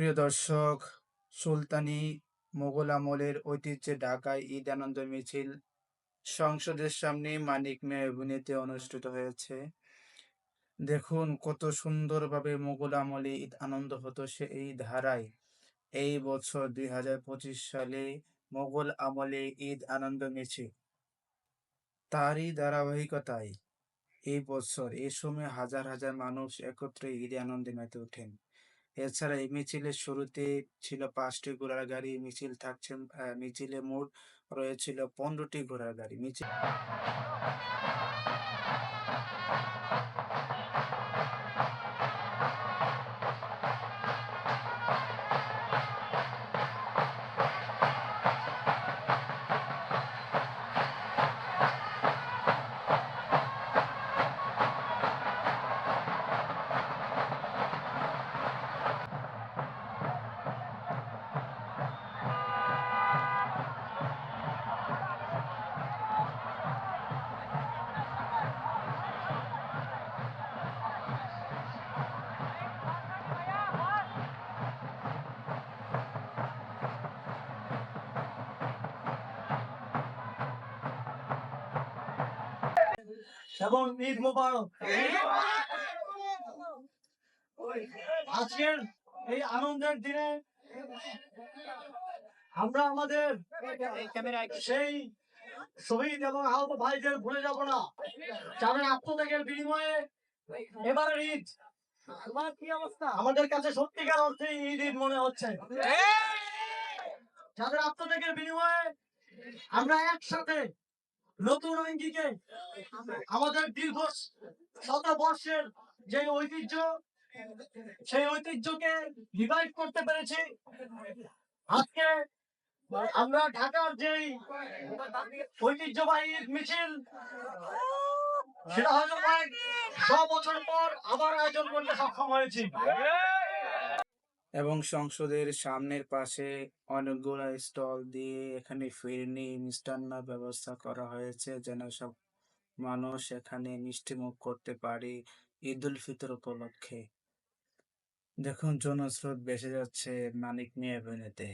প্রিয় দর্শক, সুলতানি মোগল আমলের ঐতিহ্যে ঢাকায় ঈদ আনন্দ মিছিল সংসদের সামনে মানিক মেয়ে অনুষ্ঠিত হয়েছে। দেখুন, কত সুন্দরভাবে মোগল আমলে ঈদ আনন্দ হতো সে এই ধারায়। এই বছর দুই হাজার পঁচিশ সালে মোগল আমলে ঈদ আনন্দ মিছিল। তারই ধারাবাহিকতায় এই বছর এই সময় হাজার হাজার মানুষ একত্রে ঈদে আনন্দে মেতে ওঠেন। এছাড়া এই মিছিলের শুরুতে ছিল পাঁচটি ঘোড়ার গাড়ি, মিছিল থাকছে মিছিলে মোট রয়েছিল পনেরোটি ঘোড়ার গাড়ি, মিছিল এবং ঈদ মোবারক। আজকের এই আনন্দের দিনে আমরা আমাদের সেই শহীদ এবং আহত ভাইদের ভুলে যাব না। যাদের আত্মত্যাগের বিনিময়ে এবারের ঈদ। কি অবস্থা? আমাদের কাছে সত্যিকার অর্থে ঈদ ঈদ মনে হচ্ছে। যাদের আত্মত্যাগের বিনিময়ে আমরা একসাথে নতুন অঙ্গিকে আমাদের দীর্ঘ শত বর্ষের যে ঐতিহ্য, সেই ঐতিহ্যকে রিভাইভ করতে পেরেছি। আজকে আমরা ঢাকার যেই ঐতিহ্যবাহী মিছিল, সেটা হয়তো প্রায় ছ বছর পর আবার আয়োজন করতে সক্ষম হয়েছি। এবং সংসদের সামনের পাশে অনেকগুলো স্টল দিয়ে এখানে ফিরনি মিষ্টান্ন ব্যবস্থা করা হয়েছে যেন সব মানুষ এখানে মিষ্টিমুখ করতে পারে ঈদ উল ফিতর উপলক্ষে। দেখুন, জনস্রোত বেসে যাচ্ছে মানিক মিয়া অভিনেতে।